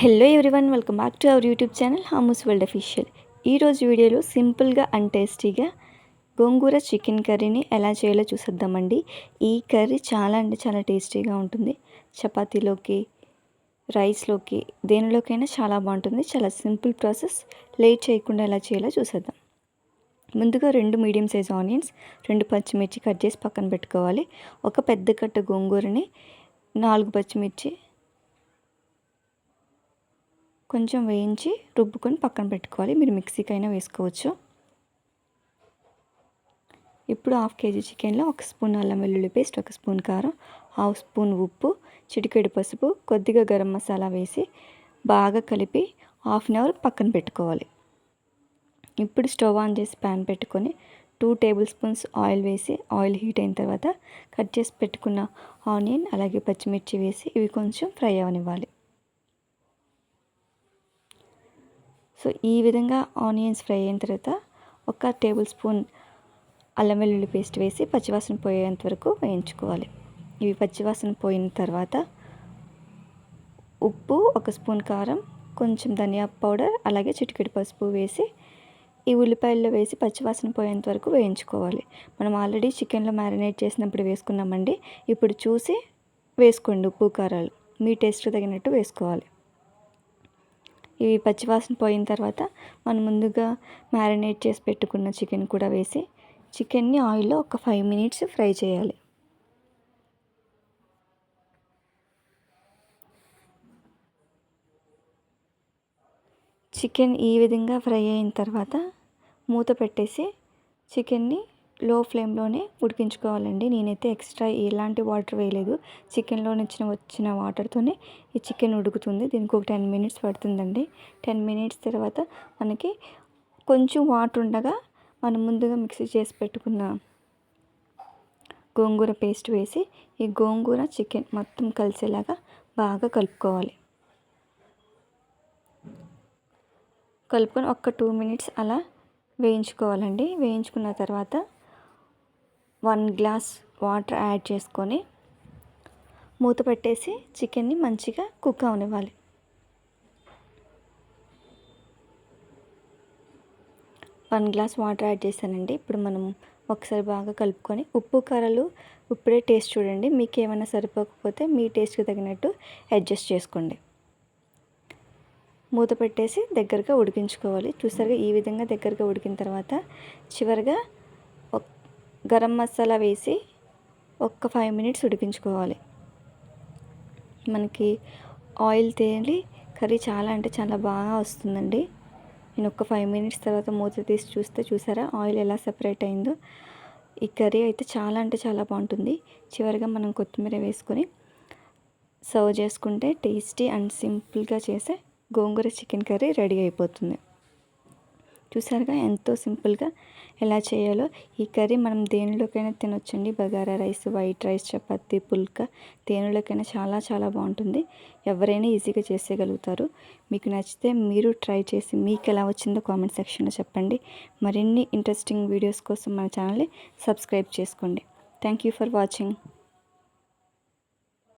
Hello everyone welcome back to our YouTube channel Hamoos world official ఈరోజు వీడియోలో సింపుల్గా and టేస్టీగా గోంగూర చికెన్ కర్రీని ఎలా చేయాలో చూసేద్దామండి. ఈ కర్రీ చాలా అంటే చాలా టేస్టీగా ఉంటుంది. చపాతీలోకి రైస్లోకి దేనిలోకైనా చాలా బాగుంటుంది. చాలా సింపుల్ ప్రాసెస్ లేట్ చేయకుండా ఎలా చేయాలో చూసేద్దాం. ముందుగా రెండు మీడియం సైజ్ ఆనియన్స్ రెండు పచ్చిమిర్చి కట్ చేసి పక్కన పెట్టుకోవాలి. ఒక పెద్ద కట్ట గోంగూరని నాలుగు పచ్చిమిర్చి కొంచెం వేయించి రుబ్బుకొని పక్కన పెట్టుకోవాలి. మీరు మిక్సీకైనా వేసుకోవచ్చు. ఇప్పుడు హాఫ్ కేజీ చికెన్లో ఒక స్పూన్ అల్లం వెల్లుల్లి పేస్ట్ ఒక స్పూన్ కారం హాఫ్ స్పూన్ ఉప్పు చిటికెడు పసుపు కొద్దిగా గరం మసాలా వేసి బాగా కలిపి హాఫ్ అన్ అవర్ పక్కన పెట్టుకోవాలి. ఇప్పుడు స్టవ్ ఆన్ చేసి ప్యాన్ పెట్టుకొని టూ టేబుల్ స్పూన్స్ ఆయిల్ వేసి ఆయిల్ హీట్ అయిన తర్వాత కట్ చేసి పెట్టుకున్న ఆనియన్ అలాగే పచ్చిమిర్చి వేసి ఇవి కొంచెం ఫ్రై అవనివ్వాలి. సో ఈ విధంగా ఆనియన్స్ ఫ్రై అయిన తర్వాత ఒక టేబుల్ స్పూన్ అల్లం వెల్లుల్లి పేస్ట్ వేసి పచ్చివాసన పోయేంత వరకు వేయించుకోవాలి. ఇవి పచ్చివాసన పోయిన తర్వాత ఉప్పు ఒక స్పూన్ కారం కొంచెం ధనియా పౌడర్ అలాగే చిటికెడు పసుపు వేసి ఈ ఉల్లిపాయల్లో వేసి పచ్చివాసన పోయేంత వరకు వేయించుకోవాలి. మనం ఆల్రెడీ చికెన్లో మ్యారినేట్ చేసినప్పుడు వేసుకున్నామండి. ఇప్పుడు చూసి వేసుకోండి ఉప్పు కారాలు. మీ టేస్ట్ తగినట్టు వేసుకోవాలి. ఇవి పచ్చివాసన పోయిన తర్వాత మనం ముందుగా మ్యారినేట్ చేసి పెట్టుకున్న చికెన్ కూడా వేసి చికెన్ని ఆయిల్లో ఒక ఫైవ్ మినిట్స్ ఫ్రై చేయాలి. చికెన్ ఈ విధంగా ఫ్రై అయిన తర్వాత మూత పెట్టేసి చికెన్ని లో ఫ్లేమ్లోనే ఉడికించుకోవాలండి. నేనైతే ఎక్స్ట్రా ఎలాంటి వాటర్ వేయలేదు. చికెన్లో నుంచి వచ్చిన వాటర్తోనే ఈ చికెన్ ఉడుకుతుంది. దీనికి ఒక టెన్ మినిట్స్ పడుతుందండి. టెన్ మినిట్స్ తర్వాత మనకి కొంచెం వాటర్ ఉండగా మనం ముందుగా మిక్సీ చేసి పెట్టుకున్న గోంగూర పేస్ట్ వేసి ఈ గోంగూర చికెన్ మొత్తం కలిసేలాగా బాగా కలుపుకోవాలి. కలుపుకొని ఒక టూ మినిట్స్ అలా వేయించుకోవాలండి. వేయించుకున్న తర్వాత వన్ గ్లాస్ వాటర్ యాడ్ చేసుకొని మూత పెట్టేసి చికెన్ని మంచిగా కుక్ అవనివ్వాలి. వన్ గ్లాస్ వాటర్ యాడ్ చేశానండి. ఇప్పుడు మనం ఒకసారి బాగా కలుపుకొని ఉప్పు కారాలు ఇప్పుడే టేస్ట్ చూడండి. మీకు ఏమైనా సరిపోకపోతే మీ టేస్ట్కి తగినట్టు అడ్జస్ట్ చేసుకోండి. మూత పెట్టేసి దగ్గరగా ఉడికించుకోవాలి. చూసారుగా ఈ విధంగా దగ్గరగా ఉడికిన తర్వాత చివరిగా గరం మసాలా వేసి ఒక్క ఫైవ్ మినిట్స్ ఉడికించుకోవాలి. మనకి ఆయిల్ తేలి కర్రీ చాలా అంటే చాలా బాగా వస్తుందండి. నేను ఒక ఫైవ్ మినిట్స్ తర్వాత మూత తీసి చూస్తే చూసారా? ఆయిల్ ఎలా సెపరేట్ అయిందో. ఈ కర్రీ అయితే చాలా అంటే చాలా బాగుంటుంది. చివరిగా మనం కొత్తిమీర వేసుకొని సర్వ్ చేసుకుంటే టేస్టీ అండ్ సింపుల్గా చేసే గోంగూర చికెన్ కర్రీ రెడీ అయిపోతుంది. చూసారుగా? ఎంతో సింపుల్గా ఎలా చేయాలో. ఈ కర్రీ మనం దేనిలోకైనా తినొచ్చండి. Bagara rice white rice chapati pulka దేనిలోకైనా చాలా చాలా బాగుంటుంది. ఎవరైనా ఈజీగా చేసేయగలుగుతారు. మీకు నచ్చితే మీరు ట్రై చేసి మీకు ఎలా వచ్చిందో కామెంట్ సెక్షన్లో చెప్పండి. మరిన్ని ఇంట్రెస్టింగ్ వీడియోస్ కోసం మన ఛానల్ని సబ్స్క్రైబ్ చేసుకోండి. Thank you for watching.